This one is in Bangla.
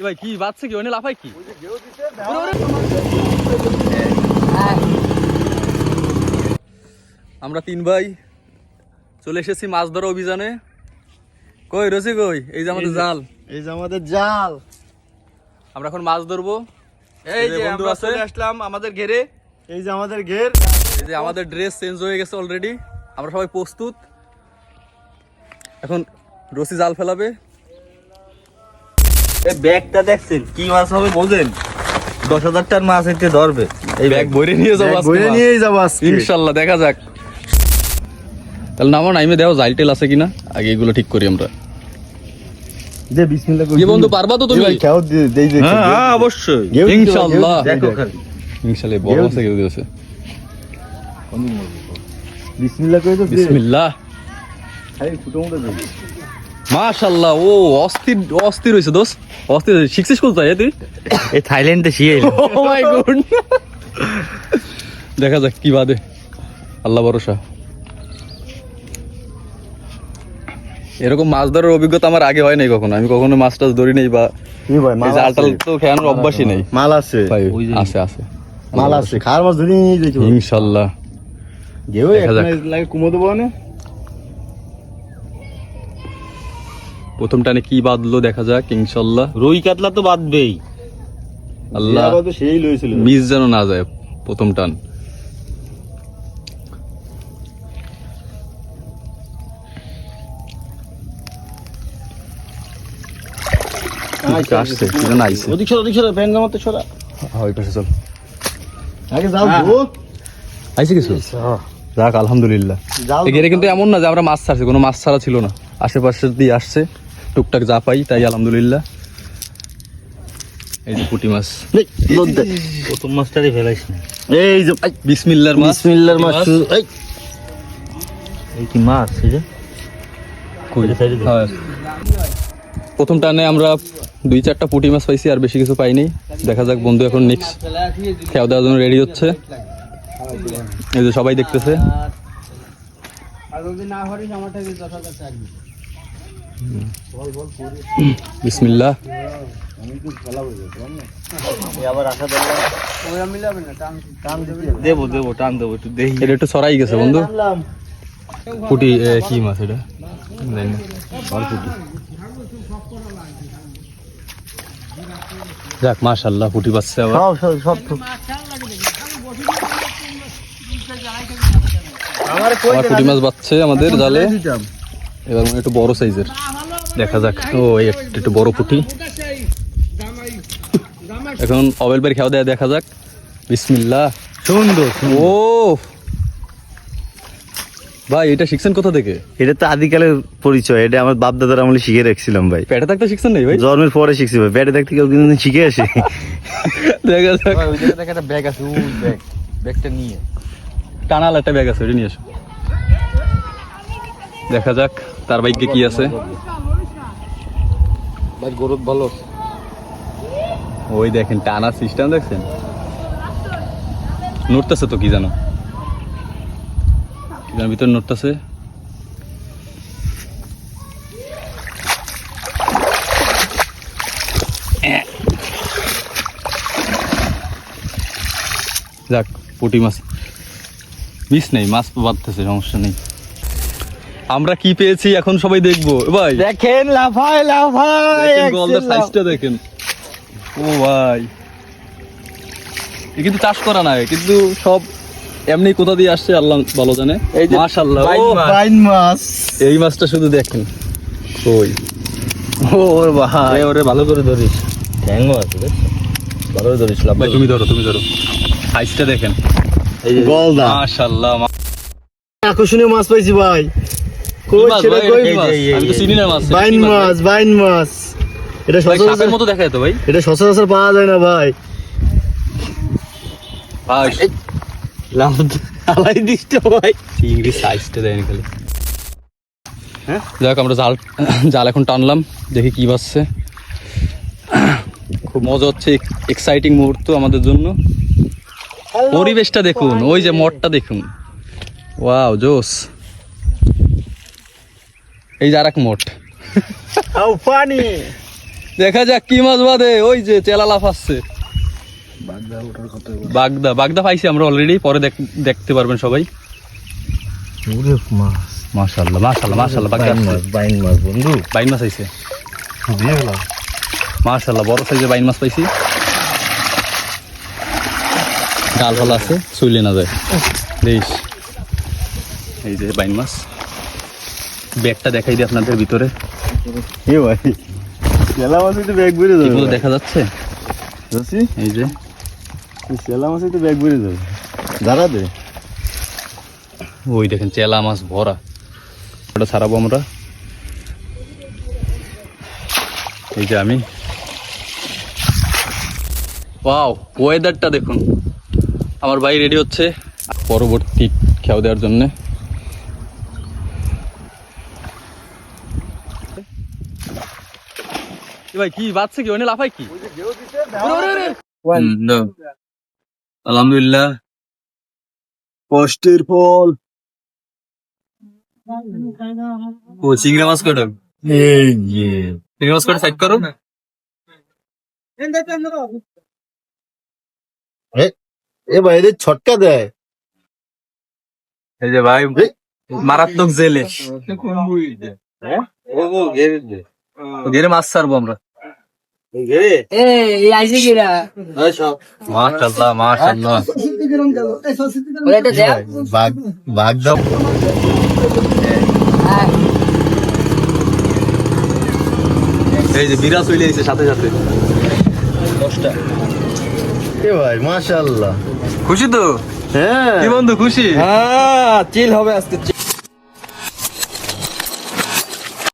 এ ভাই কি বাচ্চা কি? ওনে লাফাই কি? আমরা তিন ভাই চলে এসেছি মাছ ধরা অভিযানে। কই রসি কই এই যে আমাদের জাল। এই যে আমাদের জাল। আমরা এখন মাছ ধরবো। এই যে বন্ধু আমরা আছে। চলে আসলাম আমাদের ঘেরে। এই যে আমাদের ঘের। এই যে আমাদের ড্রেস চেঞ্জ হয়ে গেছে অলরেডি আমরা সবাই প্রস্তুত। এখন রসি জাল ফেলাবে। এই ব্যাগটা দেখছেন? কি মাছ হবে বোঝেন? দশ হাজার টাকার মাছ এতে ধরবে। এই ব্যাগ ভরে নিয়ে যাব মাছ। নিয়েই যাব ইনশাল্লাহ দেখা যাক। তাহলে নামো নাইমে দেখো জাইল টেল আছে কিনা? আগে এগুলো ঠিক করি আমরা। যে বিসমিল্লাহ কি বন্ধু পারবা তো তুমি? খেও দেই যে হ্যাঁ অবশ্যই। দিতে দেখো খালি। ইনশাল্লাহ বড় আছে কেউ দিয়েছে বিসমিল্লাহ করে তো বিসমিল্লাহ। খালি ছোট মোটো। মাশাল্লাহ ও অস্থির অস্থির হয়েছে দোস্ত। অস্থির হয়েছে শিখছিস কোথায় তুই? এই থাইল্যান্ডে শিয়ে ও মাই গড দেখা যাক কি বাদে। আল্লাহ ভরসা। এরকম মাছ ধরার অভিজ্ঞতা আমার আগে হয় নাই কখনো। আমি কখনো মাছ টাছ ধরি নাই বা জাল টাল তো খেয়ানোর অভ্যাসই নেই। মাল আছে। আছে আছে। মাল আছে। খার মাছ ধরে ইনশাল্লাহ দেখা যাক। প্রথম টানে কি বাঁধলো দেখা যাক ইনশাল্লাহ। রুই কাতলা তো বাঁধবেই আল্লাহ সেই লইছিল। মিস যেন না যায় প্রথম টান। আসছে এটা না আইছে। ওদিক সরা ওদিক সরা প্যান জামাতে সরা। হ্যাঁ ওই পাশে চল। আগে যাও হ্যাঁ। আইছে কিছু? যাক আলহামদুলিল্লাহ। যাও এখানে কিন্তু এমন না যে আমরা মাছ ছাড়ছি কোনো মাছ ছাড়া ছিল না। আশেপাশে দিয়ে আসছে। টুকটাক যা পাই তাই আলহামদুলিল্লাহ। এই যে পুঁটি মাছ। প্রথম মাছটারই ফেলাইস না এই যে বিসমিল্লার মাছ। বিসমিল্লাহর মাছ। এই। এই কি মাছ এই যে। হ্যাঁ। প্রথম টানে আমরা দুই চারটা পুঁটি মাছ পাইছি আর বেশি কিছু পাইনি। দেখা যাক বন্ধু এখন নেক্সট খেয়াও দেওয়ার জন্য রেডি হচ্ছে। এই যে সবাই দেখতেছে। বিসমিল্লাহ এই আবার আসা দরকার দেবো দেবো টান দেবো একটু দেখি এটা একটু সরাই গেছে বন্ধু। পুঁটি কি মাছ এটা। যাক মাশাল্লাহ পুঁটি পাচ্ছে আবার। সব পুঁটি মাছ বাচ্ছে আমাদের জালে। এবার মনে একটু বড় সাইজের। দেখা যাক। ও একটু বড় পুঁটি। এখন অবেল বের খাওয়া দেয়া দেখা যাক। বিসমিল্লাহ। সুন্দর ও। ভাই এটা শিখছেন কোথা থেকে? এটা তো আদিকালের পরিচয়। এটা আমার বাপ দাদার আমলে শিখে রাখছিলাম ভাই। পেটে থাকতে শিখছেন নাই ভাই? জন্মের পরে শিখছি ভাই। পেটে থাকতে কেউ কিন্তু শিখে আসে। দেখা যাক। ওই জায়গায় একটা ব্যাগ আছে ওই ব্যাগ ব্যাগটা নিয়ে। টানাল একটা ব্যাগ আছে ওটা নিয়ে এসো দেখা যাক তার বাইকে কি আছে। ভাই গরুত ভালো। ওই দেখেন টানা সিস্টেম দেখছেন? নড়তেছে তো কি জানো কি জানো ভিতরে নড়তেছে। যাক পুটি মাছ। মিস নেই মাছ বাঁধতেছে সমস্যা নেই। আমরা কি পেয়েছি এখন সবাই দেখব। ভাই। দেখেন দেখেন গলদার সাইজটা দেখেন। ও ভাই। এ কিন্তু চাষ করা নাই কিন্তু সব এমনি কোথা দিয়ে আসছে আল্লাহ ভালো জানে। এই মাশাআল্লাহ। ও, মাছ। বাইন মাছ। এই মাছটা শুধু দেখেন। কই? ও ভাই। ওরে ভালো করে ধরিস। ঠ্যাংও আছে ভালো করে ধরিস লাভ ভাই তুমি ধরো তুমি ধরো। সাইজটা দেখেন। এই গলদা। মাশাআল্লাহ আকর্ষণীয় মাছ পাইছি ভাই। কই মাছ সেটা কই মাছ? এই যে, এই আমি তো চিনি না মাছ বাইন মাছ। বাইন মাছ। এটা সচরাচর মতো দেখায় তো ভাই। এটা সচরাচর পাওয়া যায় না ভাই। ভাই লাভ আলাই দিস তো ভাই। চিংড়ি সাইজটা দেয়নি খালি। হ্যাঁ? যাক আমরা জাল জাল এখন টানলাম দেখি কি বাজছে। খুব মজা হচ্ছে এক্সাইটিং মুহূর্ত আমাদের জন্য। পরিবেশটা দেখুন ওই যে মঠটা দেখুন। ওয়াও জোস এই যে মঠ আও পানি। দেখা যাক কি মাছ বাদে। ওই যে চেলা লাফ আসছে বাগদা বাগদা পাইছি আমরা অলরেডি পরে দেখ- দেখতে পারবেন সবাই। মাশাল্লাহ মাশাল্লাহ মাশাল্লাহ বাগদা বাইন মাছ বাইন মাছ বন্ধু। বাইন মাছ আইছে। মাশাল্লাহ বড় সাইজের বাইন মাছ পাইছি। ডাল ফল আছে চুইলে না যায়। বেশ এই যে বাইন মাছ। ব্যাগটা দেখাই দিই আপনাদের ভিতরে। এ ভাই চেলা মাছ তো ব্যাগ বেড়ে যাবে দেখা যাচ্ছে? এই যে। চেলা মাছ তো ব্যাগ বেড়ে যাবে। দাঁড়া দে। ওই দেখেন চেলা মাছ ভরা। ওটা ছাড়াবো আমরা। এই যে আমি। ওয়াও ওয়েদারটা দেখুন। আমার ভাই রেডি হচ্ছে। পরবর্তী খেয়াও দেওয়ার জন্যে। ভাই কি বাচ্চা কি? ওনে লাফাই কি। আলহামদুলিল্লাহ। কষ্টের ফল। ও চিংড়ি মাছ কটা মাছ কটা সাইড করো। এ ভাই এদের ছটকা দেয়। এই যে ভাই মারাত্মক জেলে। গেরে মাছ ছাড়বো আমরা। মাশাল্লাহ মাশাল্লাহ। এই যে বিরাজ হইলে এসে সাথে সাথে। দশটা। এ ভাই খুশি তো? হ্যাঁ। কি বন্ধু খুশি? হ্যাঁ চিল হবে আজকে।